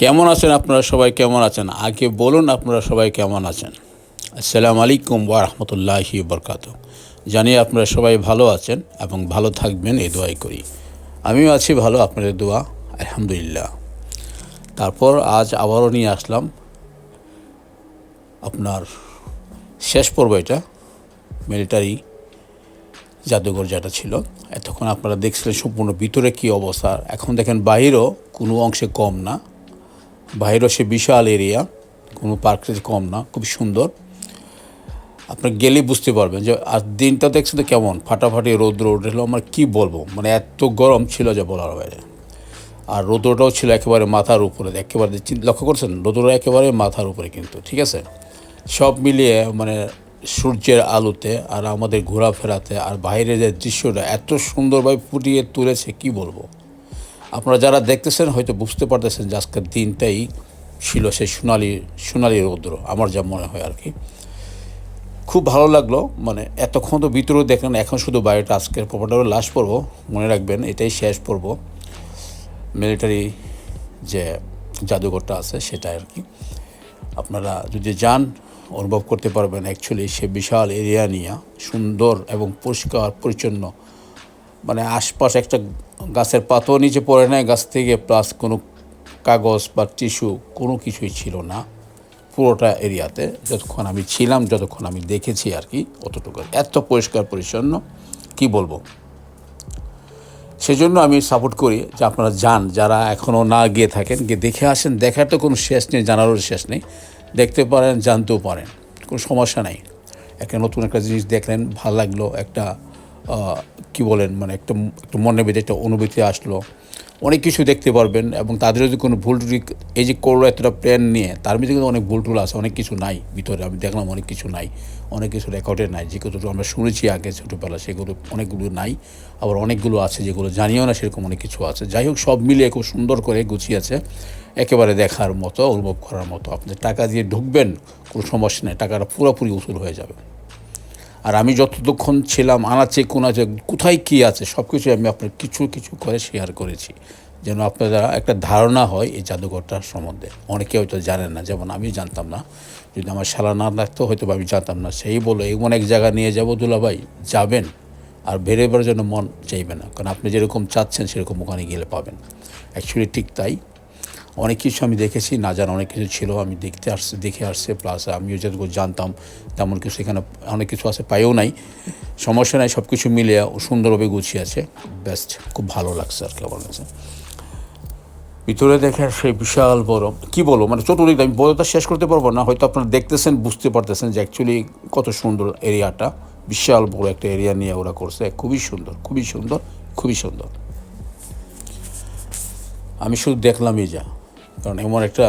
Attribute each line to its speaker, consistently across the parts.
Speaker 1: কেমন আছেন আপনারা সবাই? কেমন আছেন? আগে বলুন আপনারা সবাই কেমন আছেন? আসসালামু আলাইকুম ওয়া রাহমাতুল্লাহি বরকাত জানি আপনারা সবাই ভালো আছেন এবং ভালো থাকবেন, এই দোয়াই করি। আমিও আছি ভালো, আপনাদের দোয়া, আলহামদুলিল্লাহ। তারপর আজ আবারও নিয়ে আসলাম আপনার শেষ পর্ব এটা মিলিটারি জাদুঘর যেটা ছিল। এতক্ষণ আপনারা দেখছিলেন সম্পূর্ণ ভিতরে কী অবস্থা। এখন দেখেন বাইরেও কোনো অংশে কম না। বাইরেও সে বিশাল এরিয়া, কোনো পার্কের কম না, খুব সুন্দর। আপনার গেলেই বুঝতে পারবেন যে, আর দিনটা দেখছেন তো কেমন, ফাটাফাটি রৌদ্র উঠেছিল আমার কী বলব? মানে এত গরম ছিল যে বলার বাইরে। আর রৌদ্রটাও ছিল একেবারে মাথার উপরে, একেবারে লক্ষ্য করছেন? রৌদ্র একেবারে মাথার উপরে কিন্তু, ঠিক আছে? সব মিলিয়ে মানে সূর্যের আলোতে আর আমাদের ঘোরাফেরাতে আর বাইরের যে দৃশ্যটা এত সুন্দরভাবে ফুটিয়ে তুলেছে, কি বলব? আপনারা যারা দেখতেছেন, হয়তো বুঝতে পারতেছেন যে আজকের দিনটাই ছিল সেই সোনালি সোনালি রৌদ্র, আমার যা মনে হয় আর কি। খুব ভালো লাগল মানে এতক্ষণ তো ভিতরেও দেখলেন, এখন শুধু বাইরেটা আজকের পর্বটা লাস্ট পর্ব, মনে রাখবেন এটাই শেষ পর্ব। মিলিটারি যে জাদুঘরটা আছে, সেটা আর কি। আপনারা যদি যান, অনুভব করতে পারবেন অ্যাকচুয়ালি সে বিশাল এরিয়া নিয়ে সুন্দর এবং পরিষ্কার, পরিচ্ছন্ন মানে আশপাশ একটা গাছের পাতাও নিচে পড়ে নাই, গাছ থেকে প্লাস কোনো কাগজ বা টিস্যু কোনো কিছুই ছিল না। পুরোটা এরিয়াতে যতক্ষণ আমি ছিলাম, যতক্ষণ আমি দেখেছি আর কি, অতটুকু। এত পরিষ্কার পরিচ্ছন্ন, কি বলব? সেজন্য আমি সাপোর্ট করি যে আপনারা যান, যারা এখনও না গিয়ে থাকেন, গিয়ে দেখে আসেন। দেখার তো কোনো শেষ নেই, জানারও শেষ নেই। দেখতে পারেন, জানতেও পারেন, কোনো সমস্যা নাই। একটা নতুন একটা জিনিস দেখলেন, ভালো লাগল, একটা কি বলেন মানে একটা একটা মনের ভিতরে একটা অনুভূতি আসলো। অনেক কিছু দেখতে পারবেন এবং তাদের যদি কোনো ভুল ত্রুটি, এই যে করল এতটা প্ল্যান নিয়ে, তার মধ্যে কিন্তু অনেক ভুল টুল আছে, অনেক কিছু নাই ভিতরে, আমি দেখলাম অনেক কিছু নাই, অনেক কিছু রেকর্ডে নাই, যেগুলো আমরা শুনেছি আগে ছোটোবেলা সেগুলো অনেকগুলো নাই, আবার অনেকগুলো আছে যেগুলো জানিও না, সেরকম অনেক কিছু আছে। যাই হোক, সব মিলিয়ে খুব সুন্দর করে গুছিয়েছে একেবারে দেখার মতো, অনুভব করার মতো। আপনি টাকা দিয়ে ঢুকবেন, কোনো সমস্যা নেই, টাকাটা পুরোপুরি উসুল হয়ে যাবে। আর আমি যতক্ষণ ছিলাম আনাচে কোনাচে, কোথায় কী আছে সব কিছু আমি আপনার কিছু কিছু করে শেয়ার করেছি। যেন আপনারা একটা ধারণা হয় এই জাদুঘরটার সম্বন্ধে। অনেকে হয়তো জানেন না, যেমন আমি জানতাম না। যদি আমার শালা না থাকতো হয়তো আমি জানতাম না। সেই বলে এমন এক জায়গা নিয়ে যাব দুলাভাই, যাবেন। আর বেরোবার জন্য মন চাইবে না। কারণ আপনি যেরকম চাচ্ছেন, সেরকম ওখানে গেলে পাবেন। অ্যাকচুয়ালি ঠিক তাই। অনেক কিছু আমি দেখেছি, না জানা অনেক কিছু ছিল, আমি দেখতে আসছে, দেখে আসছে প্লাস আমিও যেটুকু জানতাম, তেমন কিছু এখানে অনেক কিছু আছে, পাইও নাই। সমস্যা নাই সব কিছু মিলিয়ে সুন্দরভাবে গুছিয়ে আছে। বেস্ট খুব ভালো লাগছে আর কি আমার কাছে। ভিতরে দেখে সেই বিশাল বড়, কি বলব মানে চতুর্দিক আমি বলতে শেষ করতে পারব না, হয়তো আপনারা দেখতেছেন, বুঝতে পারতেছেন যে অ্যাকচুয়ালি কত সুন্দর এরিয়াটা। বিশাল বড় একটা এরিয়া নিয়ে ওরা করছে, খুবই সুন্দর খুবই সুন্দর খুবই সুন্দর। আমি শুধু দেখলামই যা। কারণ এমন একটা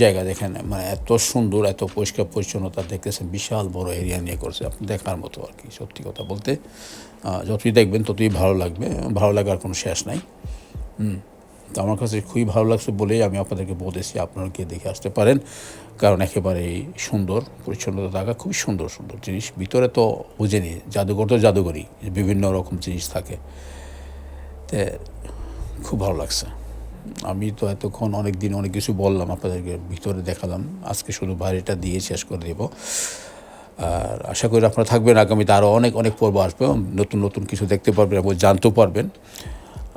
Speaker 1: জায়গা দেখেন মানে এত সুন্দর, এত পরিষ্কার পরিচ্ছন্নতা দেখতেছেন, বিশাল বড় এরিয়া নিয়ে করছে। আপনি দেখার মতো আর কি, সত্যি কথা বলতে। যতই দেখবেন, ততই ভালো লাগবে। ভালো লাগার কোনো শেষ নাই। হুম, তো আমার কাছে খুবই ভালো লাগছে বলেই আমি আপনাদেরকে বলেছি আপনারা গিয়ে দেখে আসতে পারেন। কারণ একেবারেই সুন্দর, পরিচ্ছন্নতা থাকা খুবই সুন্দর সুন্দর জিনিস। ভিতরে তো বুঝেনি, জাদুঘর তো জাদুঘরই, বিভিন্ন রকম জিনিস থাকে। তে, খুব ভালো লাগছে। আমি তো এতক্ষণ অনেক দিন অনেক কিছু বললাম, আপনাদেরকে ভিতরে দেখালাম। আজকে শুধু বাইরেটা দিয়ে শেষ করে দেব। আর আশা করি আপনারা থাকবেন, আগামীতে আরও অনেক অনেক পর্ব আসবে। নতুন নতুন কিছু দেখতে পারবেন এবং জানতেও পারবেন।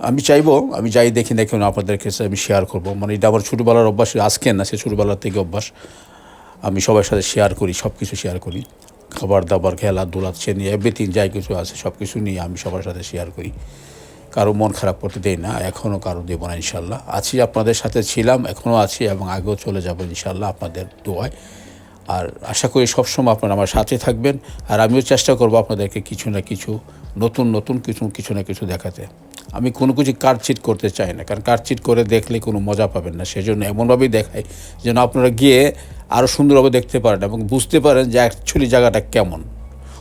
Speaker 1: আমি চাইব, আমি যাই দেখি দেখি আপনাদের কাছে আমি শেয়ার করব। মানে এটা আমার ছোটোবেলার অভ্যাস, আজকে না, সে ছোটোবেলার থেকে অভ্যাস। আমি সবার সাথে শেয়ার করি সব কিছু শেয়ার করি। খাবার দাবার খেলাধুলা, সে নিয়ে এভরিথিং যাই কিছু আছে সব কিছু নিয়ে আমি সবার সাথে শেয়ার করি। কারও মন খারাপ করতে দেই না এখনও কারও দেবো না ইনশাল্লাহ। আছি আপনাদের সাথে ছিলাম এখনও আছি এবং আগেও চলে যাব ইনশাল্লাহ আপনাদের দোয়ায়। আর আশা করি সবসময় আপনারা আমার সাথে থাকবেন, আর আমিও চেষ্টা করব আপনাদেরকে কিছু না কিছু, নতুন নতুন কিছু কিছু না কিছু দেখাতে। আমি কোনো কিছু কারচিট করতে চাই না, কারণ কারচিট করে দেখলে কোনো মজা পাবেন না, সেজন্য এমনভাবেই দেখাই যেন আপনারা গিয়ে আরও সুন্দরভাবে দেখতে পারেন এবং বুঝতে পারেন যে অ্যাকচুয়ালি জায়গাটা কেমন।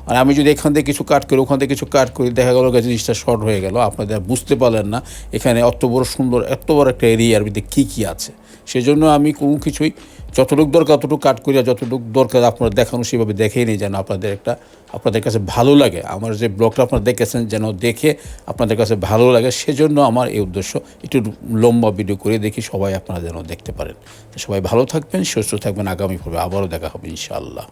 Speaker 1: আর আমি যদি এখান থেকে কিছু কাট করি, ওখান থেকে কিছু কাট করি, দেখা গেলো জিনিসটা শর্ট হয়ে গেল। আপনাদের বুঝতে পারলেন না, এখানে অত বড় সুন্দর, এত বড় একটা এরিয়ার ভিতরে কী কী আছে। সেজন্য আমি কোনো কিছুই, যতটুকু দরকার ততটুকু কাট করি, আর যতটুকু দরকার আপনারা দেখানো সেভাবে দেখেই নিই যেন আপনাদের একটা, আপনাদের কাছে ভালো লাগে। আমার যে ব্লগটা আপনারা দেখেছেন, যেন দেখে আপনাদের কাছে ভালো লাগে, সেজন্য আমার এই উদ্দেশ্য, একটু লম্বা ভিডিও করে দেখি সবাই আপনারা যেন দেখতে পারেন। সবাই ভালো থাকবেন, সুস্থ থাকবেন, আগামী পর্বে আবারও দেখা হবে ইনশাআল্লাহ।